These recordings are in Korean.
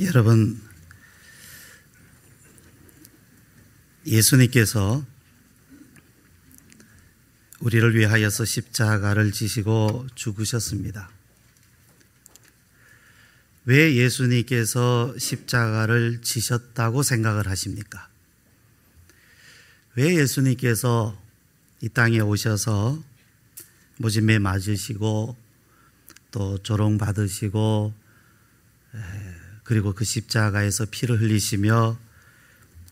여러분, 예수님께서 우리를 위하여서 십자가를 지시고 죽으셨습니다. 왜 예수님께서 십자가를 지셨다고 생각을 하십니까? 왜 예수님께서 이 땅에 오셔서 모짐에 맞으시고 또 조롱 받으시고 그리고 그 십자가에서 피를 흘리시며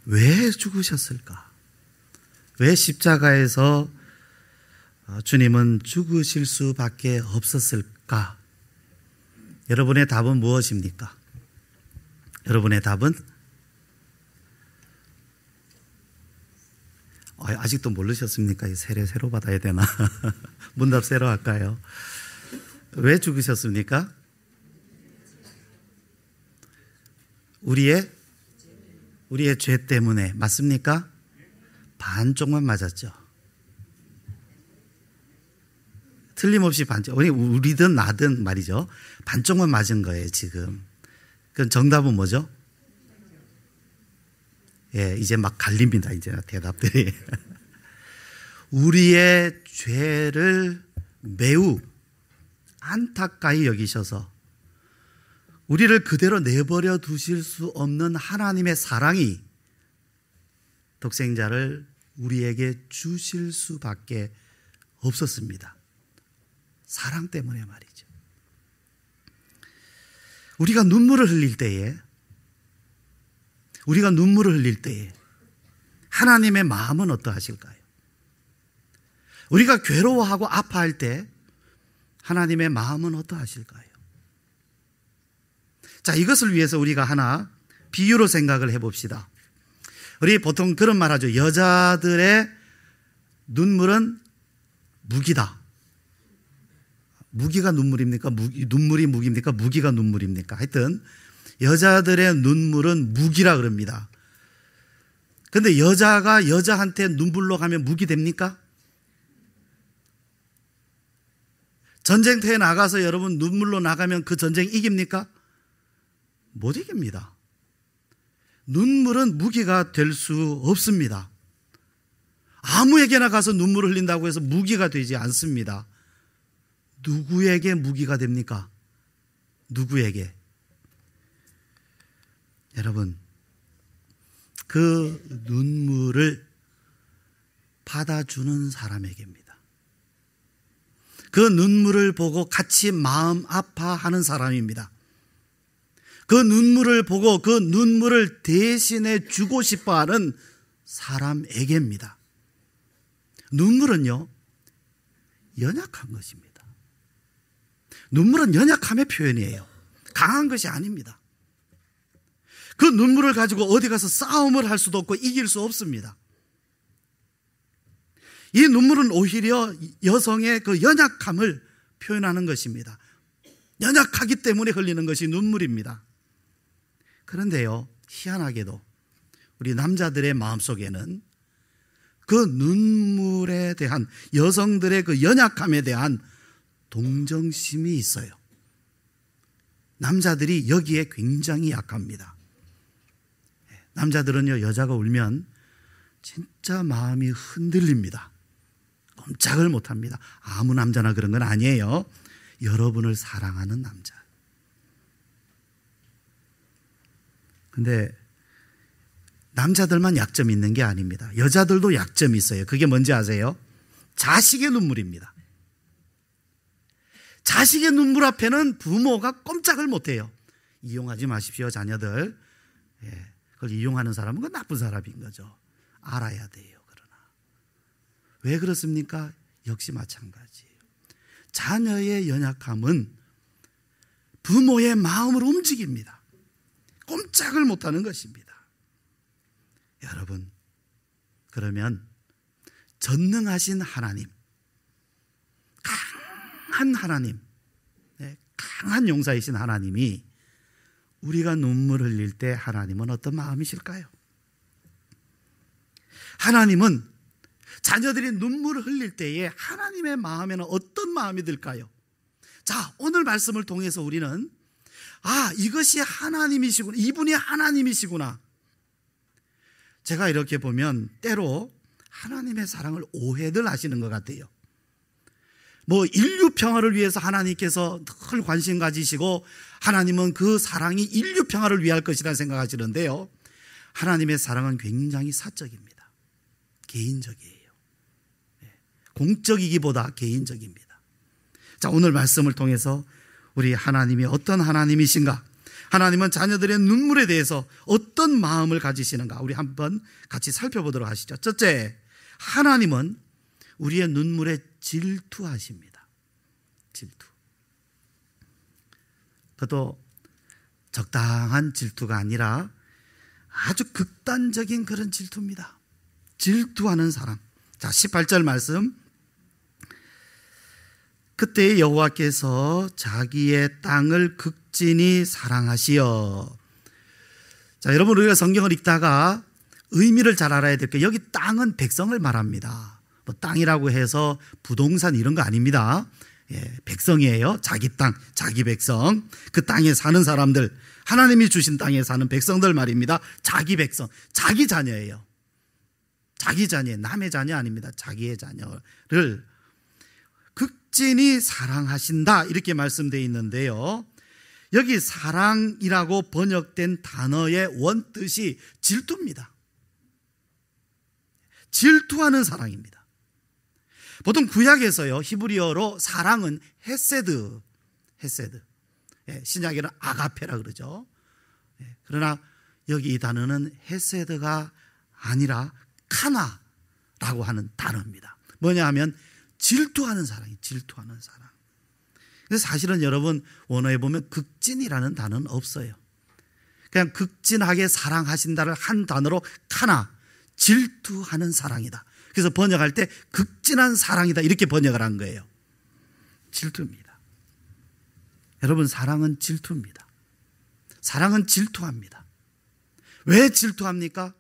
왜 죽으셨을까? 왜 십자가에서 어, 주님은 죽으실 수밖에 없었을까? 여러분의 답은 무엇입니까? 여러분의 답은 어, 아직도 모르셨습니까? 세례 새로 받아야 되나? 문답 새로 할까요? 왜 죽으셨습니까? 우리의 우리의 죄 때문에 맞습니까? 반쪽만 맞았죠. 틀림없이 반쪽. 우리 우리든 나든 말이죠. 반쪽만 맞은 거예요, 지금. 그 정답은 뭐죠? 예, 이제 막 갈립니다, 이제 대답들이. 우리의 죄를 매우 안타까이 여기셔서 우리를 그대로 내버려 두실 수 없는 하나님의 사랑이 독생자를 우리에게 주실 수밖에 없었습니다. 사랑 때문에 말이죠. 우리가 눈물을 흘릴 때에 우리가 눈물을 흘릴 때에 하나님의 마음은 어떠하실까요? 우리가 괴로워하고 아파할 때 하나님의 마음은 어떠하실까요? 자, 이것을 위해서 우리가 하나 비유로 생각을 해봅시다. 우리 보통 그런 말 하죠. 여자들의 눈물은 무기다. 무기가 눈물입니까? 무기, 눈물이 무기입니까? 무기가 눈물입니까? 하여튼, 여자들의 눈물은 무기라 그럽니다. 근데 여자가 여자한테 눈물로 가면 무기 됩니까? 전쟁터에 나가서 여러분 눈물로 나가면 그 전쟁 이깁니까? 못 이깁니다. 눈물은 무기가 될 수 없습니다. 아무에게나 가서 눈물을 흘린다고 해서 무기가 되지 않습니다. 누구에게 무기가 됩니까? 누구에게? 여러분, 그 눈물을 받아주는 사람에게입니다. 그 눈물을 보고 같이 마음 아파하는 사람입니다. 그 눈물을 보고 그 눈물을 대신해 주고 싶어 하는 사람에게입니다. 눈물은요, 연약한 것입니다. 눈물은 연약함의 표현이에요. 강한 것이 아닙니다. 그 눈물을 가지고 어디 가서 싸움을 할 수도 없고 이길 수 없습니다. 이 눈물은 오히려 여성의 그 연약함을 표현하는 것입니다. 연약하기 때문에 흘리는 것이 눈물입니다. 그런데요, 희한하게도 우리 남자들의 마음속에는 그 눈물에 대한 여성들의 그 연약함에 대한 동정심이 있어요. 남자들이 여기에 굉장히 약합니다. 남자들은요, 여자가 울면 진짜 마음이 흔들립니다. 꼼짝을 못 합니다. 아무 남자나 그런 건 아니에요. 여러분을 사랑하는 남자. 근데 남자들만 약점이 있는 게 아닙니다. 여자들도 약점이 있어요. 그게 뭔지 아세요? 자식의 눈물입니다. 자식의 눈물 앞에는 부모가 꼼짝을 못 해요. 이용하지 마십시오, 자녀들. 예, 그걸 이용하는 사람은 그 나쁜 사람인 거죠. 알아야 돼요, 그러나. 왜 그렇습니까? 역시 마찬가지예요. 자녀의 연약함은 부모의 마음을 움직입니다. 꼼짝을 못하는 것입니다. 여러분, 그러면 전능하신 하나님, 강한 하나님, 네, 강한 용사이신 하나님이 우리가 눈물 흘릴 때 하나님은 어떤 마음이실까요? 하나님은 자녀들이 눈물을 흘릴 때에 하나님의 마음에는 어떤 마음이 들까요? 자, 오늘 말씀을 통해서 우리는 아, 이것이 하나님이시구나. 이분이 하나님이시구나. 제가 이렇게 보면 때로 하나님의 사랑을 오해들 하시는 것 같아요. 뭐 인류 평화를 위해서 하나님께서 늘 관심 가지시고 하나님은 그 사랑이 인류 평화를 위할 것이라 생각하시는데요. 하나님의 사랑은 굉장히 사적입니다. 개인적이에요. 네. 공적이기보다 개인적입니다. 자, 오늘 말씀을 통해서 우리 하나님이 어떤 하나님이신가? 하나님은 자녀들의 눈물에 대해서 어떤 마음을 가지시는가? 우리 한번 같이 살펴보도록 하시죠. 첫째, 하나님은 우리의 눈물에 질투하십니다. 질투. 그것도 적당한 질투가 아니라 아주 극단적인 그런 질투입니다. 질투하는 사람. 자, 18절 말씀 그때 여호와께서 자기의 땅을 극진히 사랑하시어. 자, 여러분 우리가 성경을 읽다가 의미를 잘 알아야 될 게 여기 땅은 백성을 말합니다. 뭐 땅이라고 해서 부동산 이런 거 아닙니다. 예, 백성이에요. 자기 땅, 자기 백성. 그 땅에 사는 사람들, 하나님이 주신 땅에 사는 백성들 말입니다. 자기 백성, 자기 자녀예요. 자기 자녀, 남의 자녀 아닙니다. 자기의 자녀를 극진히 사랑하신다 이렇게 말씀되어 있는데요. 여기 사랑이라고 번역된 단어의 원뜻이 질투입니다. 질투하는 사랑입니다. 보통 구약에서요, 히브리어로 사랑은 헤세드, 헤세드. 예, 신약에는 아가페라 그러죠. 예, 그러나 여기 이 단어는 헤세드가 아니라 카나라고 하는 단어입니다. 뭐냐 하면 질투하는 사랑이 질투하는 사랑. 근데 사실은 여러분 원어에 보면 극진이라는 단어는 없어요. 그냥 극진하게 사랑하신다를 한 단어로 카나 질투하는 사랑이다. 그래서 번역할 때 극진한 사랑이다 이렇게 번역을 한 거예요. 질투입니다. 여러분 사랑은 질투입니다. 사랑은 질투합니다. 왜 질투합니까?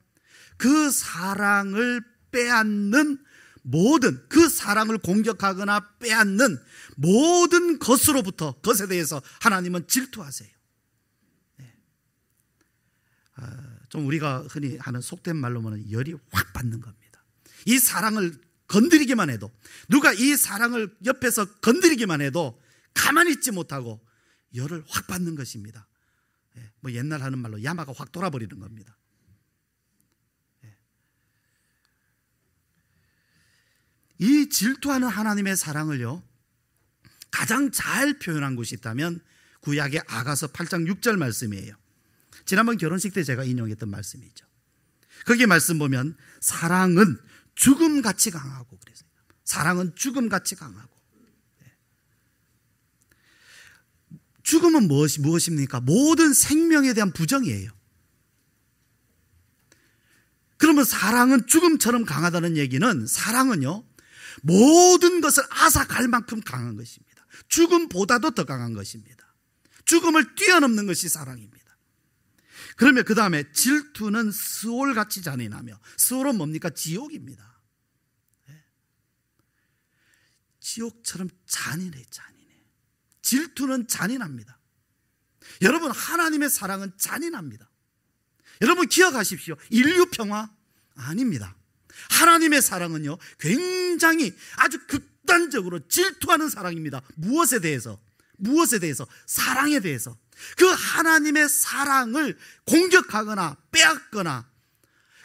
그 사랑을 빼앗는 모든 그 사랑을 공격하거나 빼앗는 모든 것으로부터 것에 대해서 하나님은 질투하세요. 네. 아, 좀 우리가 흔히 하는 속된 말로 말하면 열이 확 받는 겁니다. 이 사랑을 건드리기만 해도 누가 이 사랑을 옆에서 건드리기만 해도 가만히 있지 못하고 열을 확 받는 것입니다. 네. 뭐 옛날 하는 말로 야마가 확 돌아버리는 겁니다. 이 질투하는 하나님의 사랑을요, 가장 잘 표현한 곳이 있다면 구약의 아가서 8장 6절 말씀이에요. 지난번 결혼식 때 제가 인용했던 말씀이죠. 거기 말씀 보면 사랑은 죽음같이 강하고 그래서 사랑은 죽음같이 강하고 네. 죽음은 무엇이, 무엇입니까? 모든 생명에 대한 부정이에요. 그러면 사랑은 죽음처럼 강하다는 얘기는 사랑은요, 모든 것을 앗아갈 만큼 강한 것입니다. 죽음보다도 더 강한 것입니다. 죽음을 뛰어넘는 것이 사랑입니다. 그러면 그 다음에 질투는 스올같이 잔인하며 스올은 뭡니까? 지옥입니다. 네. 지옥처럼 잔인해, 잔인해. 질투는 잔인합니다. 여러분, 하나님의 사랑은 잔인합니다. 여러분, 기억하십시오. 인류 평화? 아닙니다. 하나님의 사랑은요, 굉장히 아주 극단적으로 질투하는 사랑입니다. 무엇에 대해서? 무엇에 대해서? 사랑에 대해서. 그 하나님의 사랑을 공격하거나 빼앗거나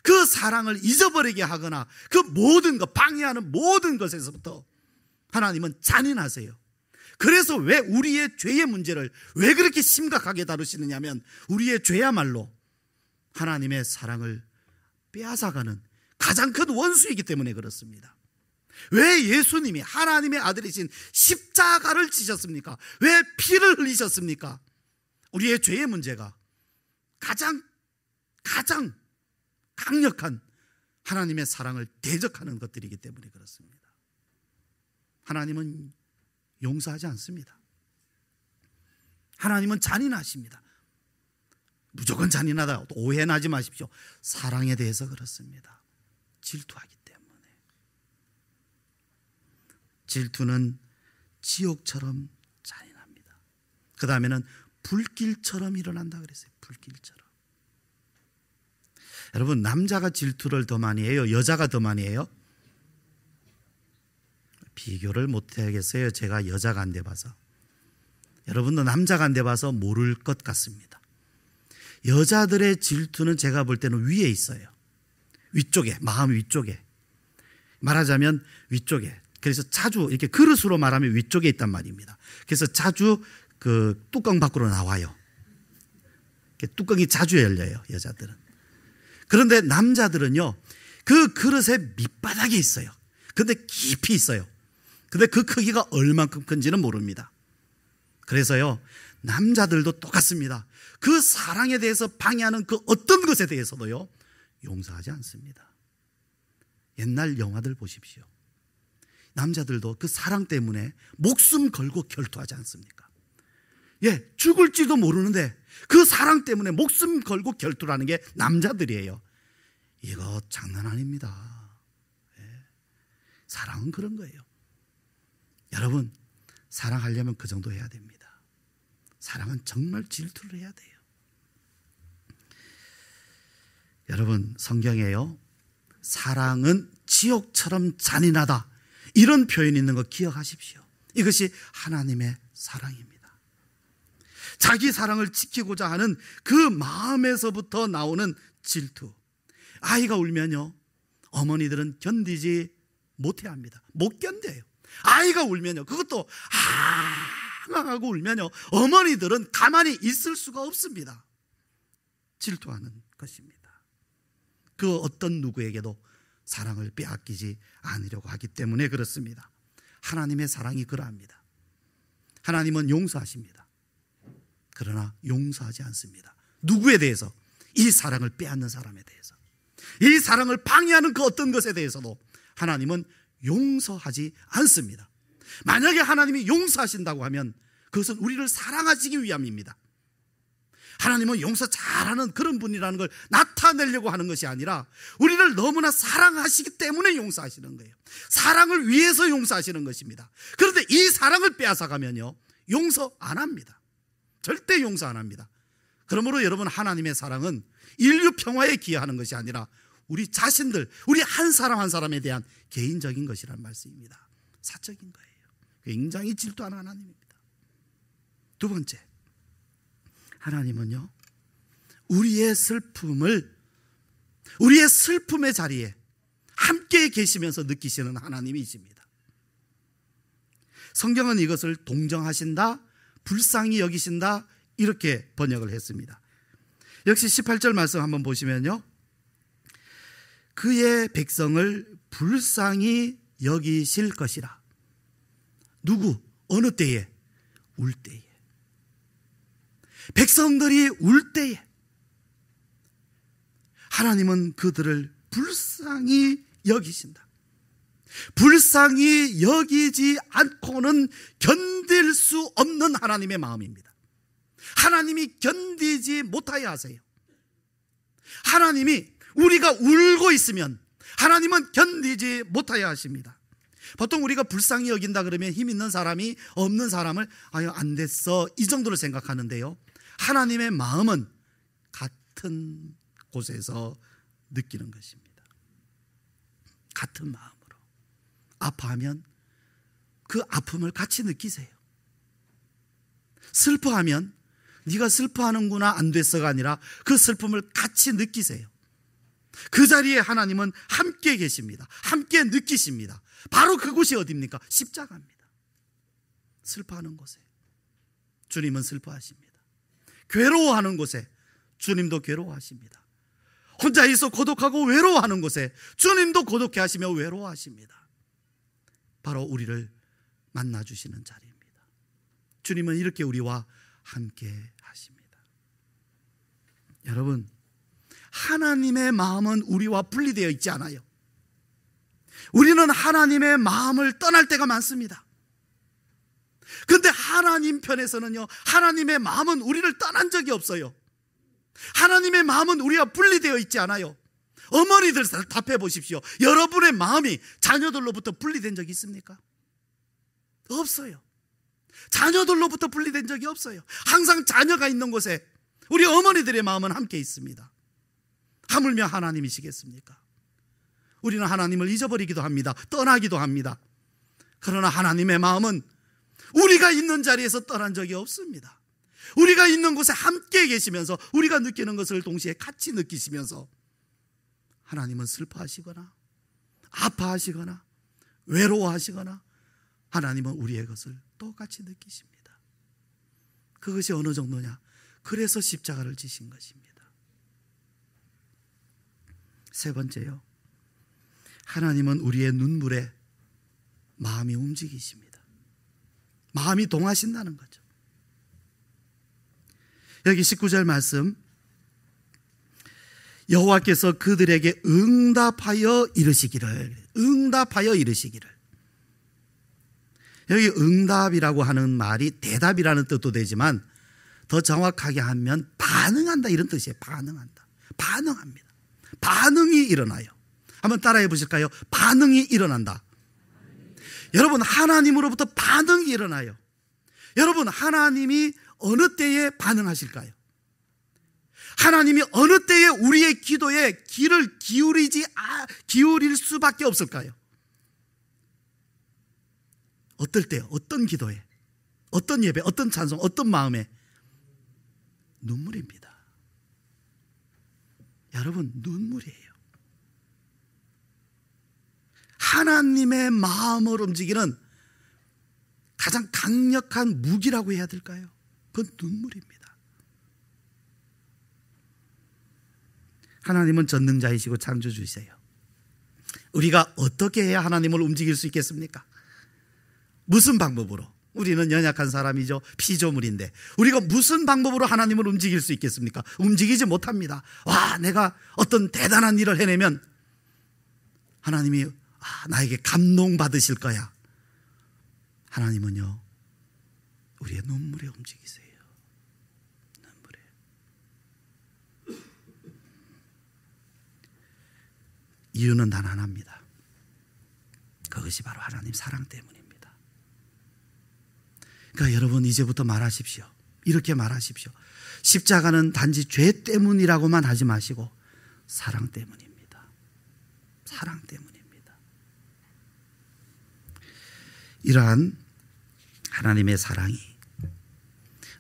그 사랑을 잊어버리게 하거나 그 모든 것, 방해하는 모든 것에서부터 하나님은 잔인하세요. 그래서 왜 우리의 죄의 문제를 왜 그렇게 심각하게 다루시느냐면 우리의 죄야말로 하나님의 사랑을 빼앗아가는 가장 큰 원수이기 때문에 그렇습니다. 왜 예수님이 하나님의 아들이신 십자가를 지셨습니까? 왜 피를 흘리셨습니까? 우리의 죄의 문제가 가장 가장 강력한 하나님의 사랑을 대적하는 것들이기 때문에 그렇습니다. 하나님은 용서하지 않습니다. 하나님은 잔인하십니다. 무조건 잔인하다. 오해나지 마십시오. 사랑에 대해서 그렇습니다. 질투하기 때문에. 질투는 지옥처럼 잔인합니다. 그 다음에는 불길처럼 일어난다 그랬어요. 불길처럼. 여러분 남자가 질투를 더 많이 해요. 여자가 더 많이 해요. 비교를 못 해야겠어요. 제가 여자가 안 돼 봐서. 여러분도 남자가 안 돼 봐서 모를 것 같습니다. 여자들의 질투는 제가 볼 때는 위에 있어요. 위쪽에, 마음 위쪽에. 말하자면 위쪽에. 그래서 자주 이렇게 그릇으로 말하면 위쪽에 있단 말입니다. 그래서 자주 그 뚜껑 밖으로 나와요. 뚜껑이 자주 열려요, 여자들은. 그런데 남자들은요, 그 그릇의 밑바닥에 있어요. 근데 깊이 있어요. 근데 그 크기가 얼만큼 큰지는 모릅니다. 그래서요, 남자들도 똑같습니다. 그 사랑에 대해서 방해하는 그 어떤 것에 대해서도요, 용서하지 않습니다. 옛날 영화들 보십시오. 남자들도 그 사랑 때문에 목숨 걸고 결투하지 않습니까? 예, 죽을지도 모르는데 그 사랑 때문에 목숨 걸고 결투라는 게 남자들이에요. 이거 장난 아닙니다. 예, 사랑은 그런 거예요. 여러분, 사랑하려면 그 정도 해야 됩니다. 사랑은 정말 질투를 해야 돼요. 여러분, 성경에요. 사랑은 지옥처럼 잔인하다. 이런 표현이 있는 거 기억하십시오. 이것이 하나님의 사랑입니다. 자기 사랑을 지키고자 하는 그 마음에서부터 나오는 질투. 아이가 울면요. 어머니들은 견디지 못해 합니다. 못 견뎌요. 아이가 울면요. 그것도 하하고 울면요. 어머니들은 가만히 있을 수가 없습니다. 질투하는 것입니다. 그 어떤 누구에게도 사랑을 빼앗기지 않으려고 하기 때문에 그렇습니다. 하나님의 사랑이 그러합니다. 하나님은 용서하십니다. 그러나 용서하지 않습니다. 누구에 대해서? 이 사랑을 빼앗는 사람에 대해서. 이 사랑을 방해하는 그 어떤 것에 대해서도 하나님은 용서하지 않습니다. 만약에 하나님이 용서하신다고 하면 그것은 우리를 사랑하시기 위함입니다. 하나님은 용서 잘하는 그런 분이라는 걸 나타내려고 하는 것이 아니라 우리를 너무나 사랑하시기 때문에 용서하시는 거예요. 사랑을 위해서 용서하시는 것입니다. 그런데 이 사랑을 빼앗아 가면요. 용서 안 합니다. 절대 용서 안 합니다. 그러므로 여러분 하나님의 사랑은 인류 평화에 기여하는 것이 아니라 우리 자신들, 우리 한 사람 한 사람에 대한 개인적인 것이란 말씀입니다. 사적인 거예요. 굉장히 질투하는 하나님입니다. 두 번째, 하나님은요, 우리의 슬픔을, 우리의 슬픔의 자리에 함께 계시면서 느끼시는 하나님이십니다. 성경은 이것을 동정하신다, 불쌍히 여기신다, 이렇게 번역을 했습니다. 역시 18절 말씀 한번 보시면요. 그의 백성을 불쌍히 여기실 것이라. 누구? 어느 때에? 울 때에. 백성들이 울 때에 하나님은 그들을 불쌍히 여기신다. 불쌍히 여기지 않고는 견딜 수 없는 하나님의 마음입니다. 하나님이 견디지 못하여 하세요. 하나님이 우리가 울고 있으면 하나님은 견디지 못하여 하십니다. 보통 우리가 불쌍히 여긴다 그러면 힘 있는 사람이 없는 사람을 아유 안 됐어 이 정도로 생각하는데요. 하나님의 마음은 같은 곳에서 느끼는 것입니다. 같은 마음으로 아파하면 그 아픔을 같이 느끼세요. 슬퍼하면 네가 슬퍼하는구나 안 됐어가 아니라 그 슬픔을 같이 느끼세요. 그 자리에 하나님은 함께 계십니다. 함께 느끼십니다. 바로 그곳이 어디입니까? 십자가입니다. 슬퍼하는 곳에 주님은 슬퍼하십니다. 괴로워하는 곳에 주님도 괴로워하십니다. 혼자 있어 고독하고 외로워하는 곳에 주님도 고독해 하시며 외로워하십니다. 바로 우리를 만나 주시는 자리입니다. 주님은 이렇게 우리와 함께 하십니다. 여러분, 하나님의 마음은 우리와 분리되어 있지 않아요. 우리는 하나님의 마음을 떠날 때가 많습니다. 근데 하나님 편에서는요, 하나님의 마음은 우리를 떠난 적이 없어요. 하나님의 마음은 우리와 분리되어 있지 않아요. 어머니들 답해 보십시오. 여러분의 마음이 자녀들로부터 분리된 적이 있습니까? 없어요. 자녀들로부터 분리된 적이 없어요. 항상 자녀가 있는 곳에 우리 어머니들의 마음은 함께 있습니다. 하물며 하나님이시겠습니까? 우리는 하나님을 잊어버리기도 합니다. 떠나기도 합니다. 그러나 하나님의 마음은 우리가 있는 자리에서 떠난 적이 없습니다. 우리가 있는 곳에 함께 계시면서 우리가 느끼는 것을 동시에 같이 느끼시면서 하나님은 슬퍼하시거나 아파하시거나 외로워하시거나 하나님은 우리의 것을 똑같이 느끼십니다. 그것이 어느 정도냐? 그래서 십자가를 지신 것입니다. 세 번째요. 하나님은 우리의 눈물에 마음이 움직이십니다. 마음이 동하신다는 거죠. 여기 19절 말씀 여호와께서 그들에게 응답하여 이르시기를 응답하여 이르시기를 여기 응답이라고 하는 말이 대답이라는 뜻도 되지만 더 정확하게 하면 반응한다 이런 뜻이에요. 반응한다. 반응합니다. 반응이 일어나요. 한번 따라해 보실까요? 반응이 일어난다. 여러분 하나님으로부터 반응이 일어나요. 여러분 하나님이 어느 때에 반응하실까요? 하나님이 어느 때에 우리의 기도에 귀를 기울이지 아, 기울일 수밖에 없을까요? 어떨 때, 어떤 기도에, 어떤 예배, 어떤 찬송, 어떤 마음에 눈물입니다. 여러분 눈물이에요. 하나님의 마음을 움직이는 가장 강력한 무기라고 해야 될까요? 그건 눈물입니다. 하나님은 전능자이시고 창조주이세요. 우리가 어떻게 해야 하나님을 움직일 수 있겠습니까? 무슨 방법으로? 우리는 연약한 사람이죠. 피조물인데. 우리가 무슨 방법으로 하나님을 움직일 수 있겠습니까? 움직이지 못합니다. 와, 내가 어떤 대단한 일을 해내면 하나님이 아, 나에게 감동받으실 거야. 하나님은요, 우리의 눈물에 움직이세요. 눈물에. 이유는 단 하나입니다. 그것이 바로 하나님 사랑 때문입니다. 그러니까 여러분 이제부터 말하십시오. 이렇게 말하십시오. 십자가는 단지 죄 때문이라고만 하지 마시고 사랑 때문입니다. 사랑 때문입니다. 이러한 하나님의 사랑이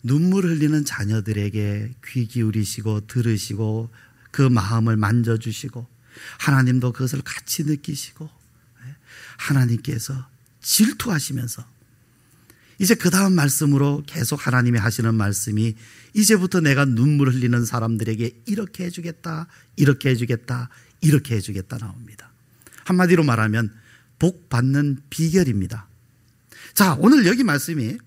눈물 흘리는 자녀들에게 귀 기울이시고 들으시고 그 마음을 만져주시고 하나님도 그것을 같이 느끼시고 예, 하나님께서 질투하시면서 이제 그 다음 말씀으로 계속 하나님이 하시는 말씀이 이제부터 내가 눈물 흘리는 사람들에게 이렇게 해주겠다, 이렇게 해주겠다, 이렇게 해주겠다 나옵니다. 한마디로 말하면 복 받는 비결입니다. 자, 오늘 여기 말씀이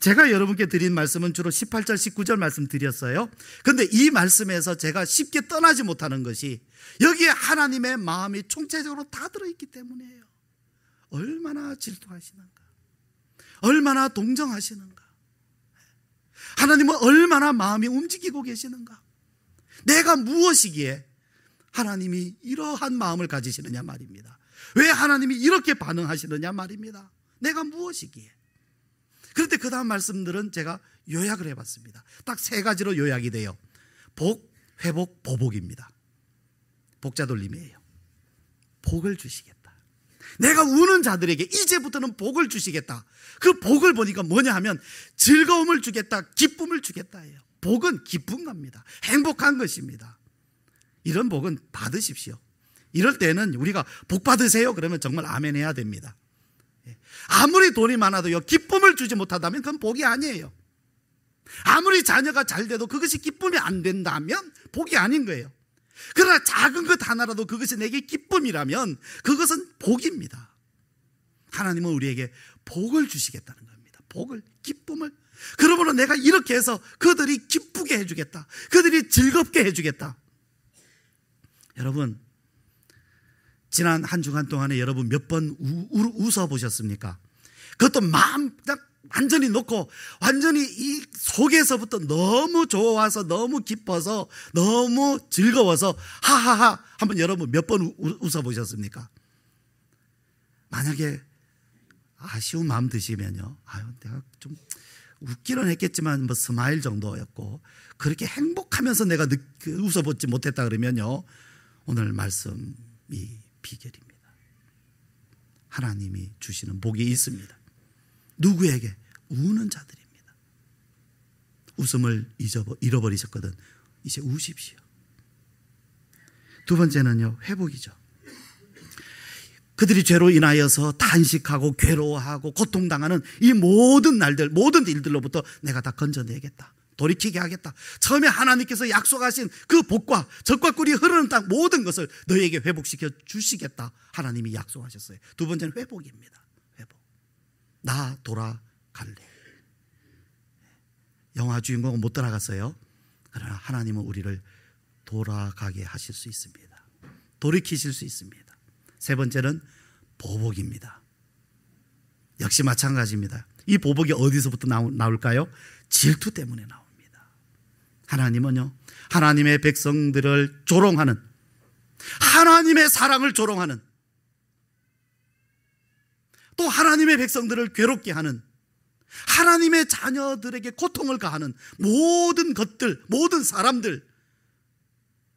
제가 여러분께 드린 말씀은 주로 18절, 19절 말씀 드렸어요. 근데 이 말씀에서 제가 쉽게 떠나지 못하는 것이 여기에 하나님의 마음이 총체적으로 다 들어있기 때문이에요. 얼마나 질투하시는가. 얼마나 동정하시는가. 하나님은 얼마나 마음이 움직이고 계시는가. 내가 무엇이기에 하나님이 이러한 마음을 가지시느냐 말입니다. 왜 하나님이 이렇게 반응하시느냐 말입니다. 내가 무엇이기에? 그런데 그 다음 말씀들은 제가 요약을 해봤습니다. 딱 세 가지로 요약이 돼요. 복, 회복, 보복입니다. 복자 돌림이에요. 복을 주시겠다. 내가 우는 자들에게 이제부터는 복을 주시겠다. 그 복을 보니까 뭐냐 하면 즐거움을 주겠다, 기쁨을 주겠다예요. 복은 기쁜 겁니다. 행복한 것입니다. 이런 복은 받으십시오. 이럴 때는 우리가 복 받으세요. 그러면 정말 아멘 해야 됩니다. 아무리 돈이 많아도요, 기쁨을 주지 못하다면 그건 복이 아니에요. 아무리 자녀가 잘 돼도 그것이 기쁨이 안 된다면 복이 아닌 거예요. 그러나 작은 것 하나라도 그것이 내게 기쁨이라면 그것은 복입니다. 하나님은 우리에게 복을 주시겠다는 겁니다. 복을, 기쁨을. 그러므로 내가 이렇게 해서 그들이 기쁘게 해주겠다. 그들이 즐겁게 해주겠다. 여러분, 지난 한 주간 동안에 여러분 몇 번 웃어 보셨습니까? 그것도 마음 딱 완전히 놓고 완전히 이 속에서부터 너무 좋아서 너무 기뻐서 너무 즐거워서 하하하 한번 여러분 몇 번 웃어 보셨습니까? 만약에 아쉬운 마음 드시면요. 아유, 내가 좀 웃기는 했겠지만 뭐 스마일 정도였고 그렇게 행복하면서 내가 그 웃어보지 못했다 그러면요 오늘 말씀이 비결입니다. 하나님이 주시는 복이 있습니다. 누구에게 우는 자들입니다. 웃음을 잃어버리셨거든 이제 우십시오. 두 번째는요 회복이죠. 그들이 죄로 인하여서 단식하고 괴로워하고 고통당하는 이 모든 날들, 모든 일들로부터 내가 다 건져내겠다. 돌이키게 하겠다. 처음에 하나님께서 약속하신 그 복과 적과 꿀이 흐르는 땅 모든 것을 너에게 회복시켜 주시겠다. 하나님이 약속하셨어요. 두 번째는 회복입니다. 회복. 나 돌아갈래. 영화 주인공은 못 돌아갔어요. 그러나 하나님은 우리를 돌아가게 하실 수 있습니다. 돌이키실 수 있습니다. 세 번째는 보복입니다. 역시 마찬가지입니다. 이 보복이 어디서부터 나올까요? 질투 때문에 나옵니다. 하나님은요, 하나님의 백성들을 조롱하는, 하나님의 사랑을 조롱하는, 또 하나님의 백성들을 괴롭게 하는, 하나님의 자녀들에게 고통을 가하는 모든 것들, 모든 사람들,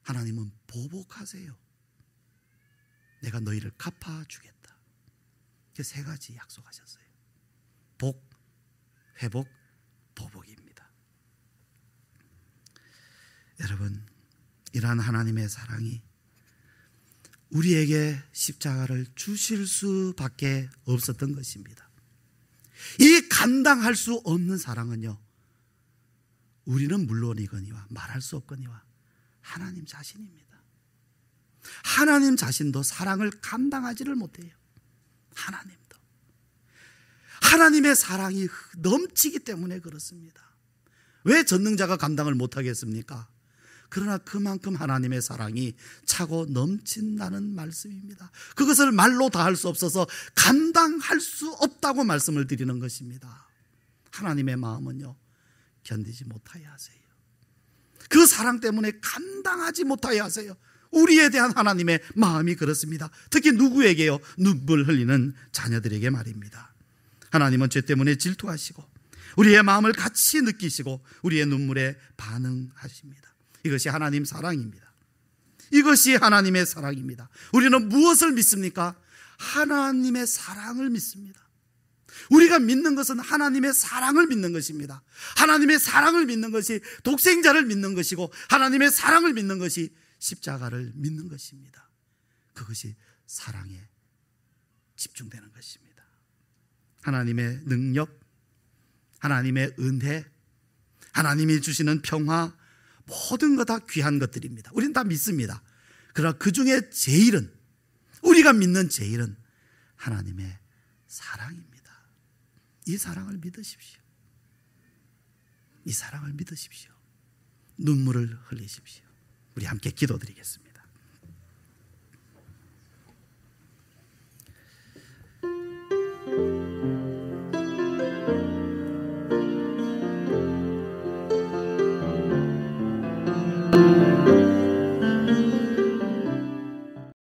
하나님은 보복하세요. 내가 너희를 갚아주겠다. 세 가지 약속하셨어요. 복, 회복, 보복입니다. 여러분, 이러한 하나님의 사랑이 우리에게 십자가를 주실 수밖에 없었던 것입니다. 이 감당할 수 없는 사랑은요, 우리는 물론이거니와 말할 수 없거니와 하나님 자신입니다. 하나님 자신도 사랑을 감당하지를 못해요. 하나님도. 하나님의 사랑이 넘치기 때문에 그렇습니다. 왜 전능자가 감당을 못하겠습니까? 그러나 그만큼 하나님의 사랑이 차고 넘친다는 말씀입니다. 그것을 말로 다 할 수 없어서 감당할 수 없다고 말씀을 드리는 것입니다. 하나님의 마음은요, 견디지 못하여 하세요. 그 사랑 때문에 감당하지 못하여 하세요. 우리에 대한 하나님의 마음이 그렇습니다. 특히 누구에게요? 눈물 흘리는 자녀들에게 말입니다. 하나님은 죄 때문에 질투하시고 우리의 마음을 같이 느끼시고 우리의 눈물에 반응하십니다. 이것이 하나님 사랑입니다. 이것이 하나님의 사랑입니다. 우리는 무엇을 믿습니까? 하나님의 사랑을 믿습니다. 우리가 믿는 것은 하나님의 사랑을 믿는 것입니다. 하나님의 사랑을 믿는 것이 독생자를 믿는 것이고 하나님의 사랑을 믿는 것이 십자가를 믿는 것입니다. 그것이 사랑에 집중되는 것입니다. 하나님의 능력, 하나님의 은혜, 하나님이 주시는 평화, 모든 거 다 귀한 것들입니다. 우리는 다 믿습니다. 그러나 그 중에 제일은 우리가 믿는 제일은 하나님의 사랑입니다. 이 사랑을 믿으십시오. 이 사랑을 믿으십시오. 눈물을 흘리십시오. 우리 함께 기도드리겠습니다.